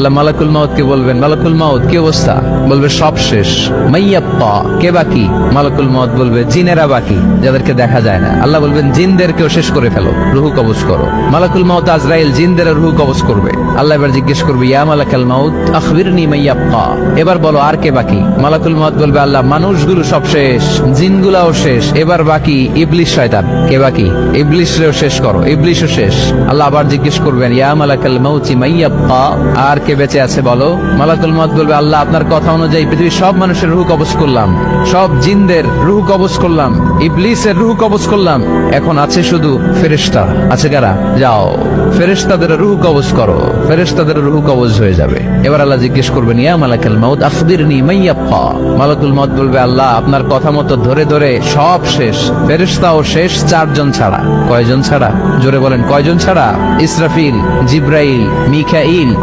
আল্লাহ মালাকুল মাউত কে বলবেন, মালাকুল মাউত, কি অবস্থা? বলবে, সব শেষ। মাইয়াপ্পা কে বাকি? মালাকুল মাউত বলবে, জিনেরা বাকি, যাদেরকে দেখা যায় না। আল্লাহ বলবেন, জিনদেরকেও শেষ করে ফেলো, রুহু কবজ করো। মালাকুল মাউত আজরাইল, জিনদের রুহু কবজ করবে। আল্লাহ এবার জিজ্ঞেস করবে, ইয়া মালাকাল মাউত, আখবিরনি মাইয়াপ্পা এবার বলো, আর কে বাকি? মালাকুল মাউত বলবে, আল্লাহ, মানুষগুলো সব শেষ, জিনগুলাও শেষ, এবার বাকি ইবলিশ শয়তান। কে বাকি? ইবলিশরেও শেষ করো, ইবলিশও শেষ। আল্লাহ আবার জিজ্ঞেস করবেন, ইয়া মালাকাল মাউতি মাইয়াপ্পা আর কে বেঁচে আছে বলো? মালাকুল মাউত বলবে, আল্লাহ, আপনার কথা অনুযায়ী পৃথিবীর সব মানুষের রুহ কবজ করলাম। সব জিনদের রুহ কবজ করলাম। ইবলিসের রুহ কবজ করলাম। এখন আছে শুধু ফেরেশতা। আছে কারা? যাও। ফেরেশতাদের রুহ কবজ করো। ফেরেশতাদের রুহ কবজ হয়ে যাবে। এবার আল্লাহ জিজ্ঞেস করবেন, ইয়া মালাকাল মাউত আখবিরনি মাইয়াপ্পা মালাকুল মাউত বলবে, আল্লাহ, আপনার কথা মতো ধরে ধরে সব শেষ। ফেরেশতাও শেষ, চারজন ছাড়া। কয়জন ছাড়া? জোরে বলেন, কয়জন ছাড়া? ইসরাফিল, জিব্রাইল, মিকাইল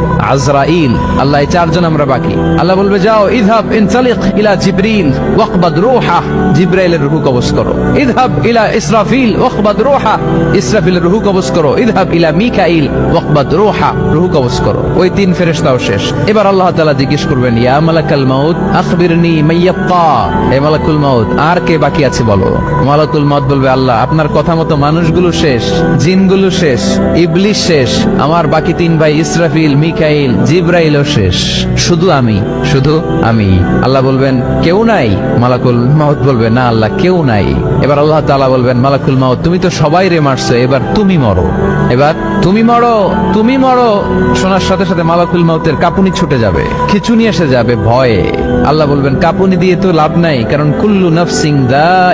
আজরাইল আল্লাহ এই চারজন আমরা বাকি। আল্লাহ বলবে, যাও ইদহাব ইনসালিক ইলা জিব্রিল ওয়াকবাদ রূহা। জিব্রাইলের রূহ কবজ করো। ইদহাব ইলা ইসরাফিল ওয়াকবাদ রূহা। ইসরাফিলের রূহ কবজ করো। ইদহাব ইলা মিকাইল ওয়াকবাদ রূহা। রূহ কবজ করো। ওই তিন ফেরেশতাও শেষ। এবার আল্লাহ তাআলা জিজ্ঞেস করবেন, ইয়া মালাকাল মাউত, আখবিরনি মাইয়াক্কা এ মালাকুল মাউত, আর কে বাকি আছে বলো? মালাকুল মাউত বলবে, আল্লাহ, আপনার কথা মতো মানুষগুলো শেষ, জিনগুলো শেষ ইবলিশ শেষ। আমার বাকি তিন ভাই ইসরাফিল, মিকাইল জিব্রাইলও শেষ। শুধু আমি শুধু আমি। আল্লাহ বলবেন, কেউ নাই? মালাকুল মাউত বলবে, না আল্লাহ, কেউ নাই। এবার আল্লাহ তাআলা বলবেন, মালাকুল মাউত, তুমি তো সবাই রে মারছো, এবার তুমি মরো। এবার, তুমি মরো তুমি মরো। শোনার সাথে সাথে মালাকুল মাউতের কাপুনি ছুটে যাবে, খিচুনি এসে যাবে ভয়ে। আল্লাহ বলবেন, কাপুনি দিয়ে তো লাভ নাই, কারণ কুল্লু নফসিং দা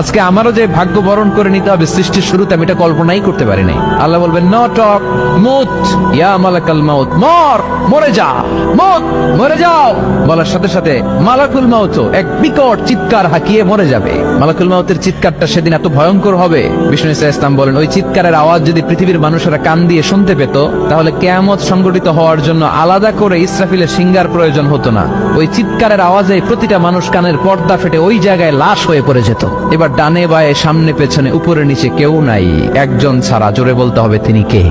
আজকে আমারও যে ভাগ্য বরণ করে নিতে হবে সৃষ্টির শুরুতে, আমি এটা কল্পনাই করতে পারি নাই আল্লাহ বলবেন মুত, ইয়া মালাকাল মাউত, মর, মরে যা মরে যাও। বলার সাথে সাথে মালাকুল মাউত এক বিকট চিৎকার হাকিয়ে মরে যাবে। মালাকুল মাউতের চিৎকারটা সেদিন এত ভয়ঙ্কর হবে। বিষ্ণু ইসা ইসলাম বলেন, ওই চিৎকারের আওয়াজ যদি পৃথিবীর মানুষেরা কান দিয়ে শুনতে পেত, তাহলে কেয়ামত সংগঠিত হওয়ার জন্য আলাদা করে ইসরাফিলের সিঙ্গার প্রয়োজন হতো না। ওই চিৎকারের আওয়াজে প্রতিটা মানুষ কানের পর্দা ফেটে ওই জায়গায় লাশ হয়ে পড়ে যেত। এবার ডানে বায়ে, সামনে পেছনে, উপরে নিচে কেউ নাই। একজন ছাড়া, জোরে বলতে হবে তিনি কে?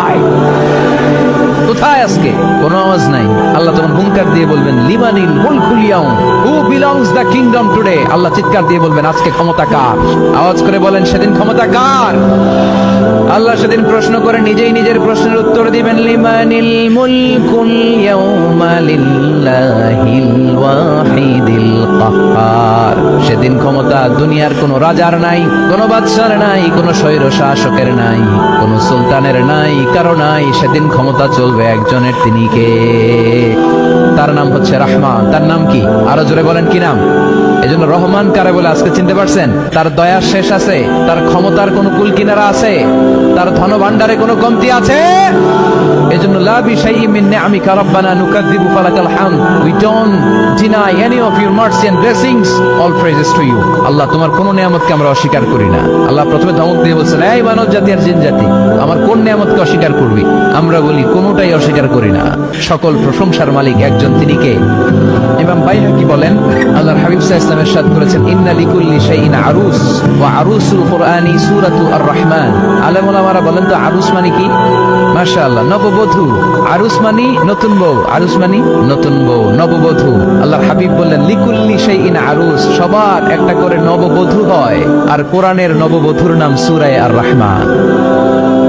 কোথায় আজকে? কোনো আওয়াজ নাই। আল্লাহ তখন হুঙ্কার দিয়ে বলবেন লিমানিল মুলকুল who belongs the kingdom today আল্লাহ চিৎকার দিয়ে বলবেন, আজকে ক্ষমতা কার? আওয়াজ করে বলেন, সেদিন ক্ষমতা কার? আল্লাহ সেদিন প্রশ্ন করে, নিজেই নিজের প্রশ্নের উত্তর দিবেন লিমানিল মুলকুল ইয়াউমা লিল্লাহিল ওয়াহিদিল সেদিন ক্ষমতা দুনিয়ার কোনো রাজার নাই, কোনো বাদশার নাই, কোনো স্বৈর শাসকের নাই, কোনো সুলতানের নাই, কারও নাই। সেদিন ক্ষমতা চলবে একজনের তিনি কে? তার নাম হচ্ছে রাহমান। তার নাম কি? আরও জোরে বলেন, কি নাম? এজন্য রহমান কারে বলে আজকে চিনতে পারছেন, তার দয়ার শেষ আছে, তার ক্ষমতার কোনো কুল কিনারা আছে, তার ধন ভান্ডারে কোনো কমতি আছে। এজন্য লা বিশাইইন মিন নিআমিকা রাব্বানা নুকাযযিবু ফালাকাল হামদ। We don't deny any of your mercy and blessings all praises to you Allah তোমার কোন নিয়ামতকে আমরা অস্বীকার করি না। আল্লাহ প্রথমে ধমক দিয়ে বলছেন, এই মানব জাতি আর জিন জাতি, আমার কোন নিয়ামতকে অস্বীকার করবি? আমরা বলি, কোনোটাই অস্বীকার করি না। সকল প্রশংসার মালিক একজন তিনি কে? ইমাম বাইহাকি বলেন, আল্লাহর হাবিব সাল্লাল্লাহু সাদ করেছেন ইন্না লিকুল্লি আরুস আরুসুল কুরআনি আর রহমান বলেন তো, আরুস মানে কি? নববধূ। আরুস মানি নতুন বউ, আরুস মানি নতুন বউ, নববধূ। হাবিব বললেন, লিকুল্লি শাইইন আরুস, সবার একটা করে নববধূ হয়, আর কোরআনের নববধূর নাম সূরায়ে আর রহমান